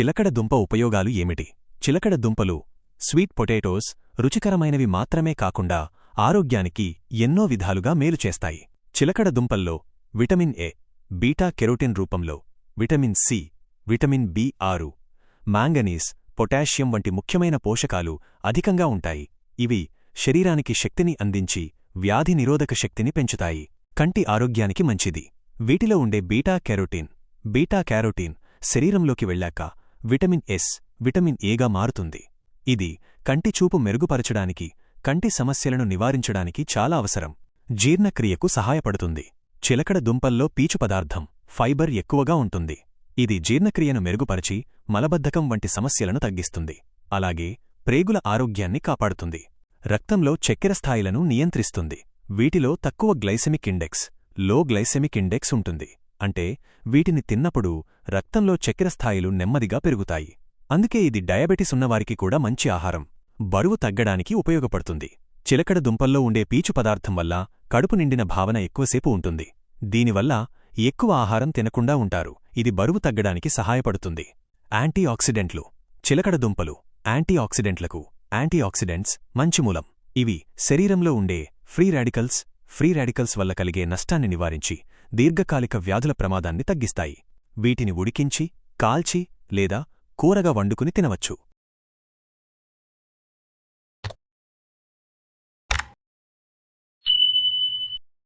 చిలకడ దుంప ఉపయోగాలు ఏమిటి? చిలకడ దుంపలు స్వీట్ పొటాటోస్ రుచికరమైనవి మాత్రమే కాకుండా ఆరోగ్యానికి ఎన్నో విధాలుగా మేలు చేస్తాయి. చిలకడ దుంపల్లో విటమిన్ ఏ బీటా కెరోటిన్ రూపంలో విటమిన్ సి విటమిన్ బి ఆరు మాంగనీస్ పొటాషియం వంటి ముఖ్యమైన పోషకాలు అధికంగా ఉంటాయి. ఇవి శరీరానికి శక్తిని అందించి వ్యాధి నిరోధక శక్తిని పెంచుతాయి. కంటి ఆరోగ్యానికి మంచిది. వీటిలో ఉండే బీటా కెరోటిన్ బీటా క్యారోటీన్ శరీరంలోకి వెళ్ళాక విటమిన్ ఎస్ విటమిన్ ఏగా మారుతుంది. ఇది కంటి చూపు మెరుగుపరచడానికి కంటి సమస్యలను నివారించడానికి చాలా అవసరం. జీర్ణక్రియకు సహాయపడుతుంది. చిలకడ దుంపల్లో పీచు పదార్థం ఫైబర్ ఎక్కువగా ఉంటుంది. ఇది జీర్ణక్రియను మెరుగుపరిచి మలబద్ధకం వంటి సమస్యలను తగ్గిస్తుంది. అలాగే ప్రేగుల ఆరోగ్యాన్ని కాపాడుతుంది. రక్తంలో చక్కెర స్థాయిలను నియంత్రిస్తుంది. వీటిలో తక్కువ గ్లైసెమిక్ ఇండెక్స్లో గ్లైసెమిక్ ఇండెక్స్ ఉంటుంది. అంటే వీటిని తిన్నప్పుడు రక్తంలో చక్కెర స్థాయిలు నెమ్మదిగా పెరుగుతాయి. అందుకే ఇది డయాబెటిస్ ఉన్నవారికి కూడా మంచి ఆహారం. బరువు తగ్గడానికి ఉపయోగపడుతుంది. చిలకడ దుంపల్లో ఉండే పీచు పదార్థం వల్ల కడుపు నిండిన భావన ఎక్కువసేపు ఉంటుంది. దీనివల్ల ఎక్కువ ఆహారం తినకుండా ఉంటారు. ఇది బరువు తగ్గడానికి సహాయపడుతుంది. యాంటీ ఆక్సిడెంట్లు చిలకడ దుంపలు యాంటీ ఆక్సిడెంట్లకు యాంటీ ఆక్సిడెంట్స్ మంచి మూలం ఇవి శరీరంలో ఉండే ఫ్రీ రాడికల్స్ ఫ్రీ రాడికల్స్ వల్ల కలిగే నష్టాన్ని నివారించి దీర్ఘకాలిక వ్యాధుల ప్రమాదాన్ని తగ్గిస్తాయి. వీటిని ఉడికించి కాల్చి లేదా కూరగా వండుకుని తినవచ్చు.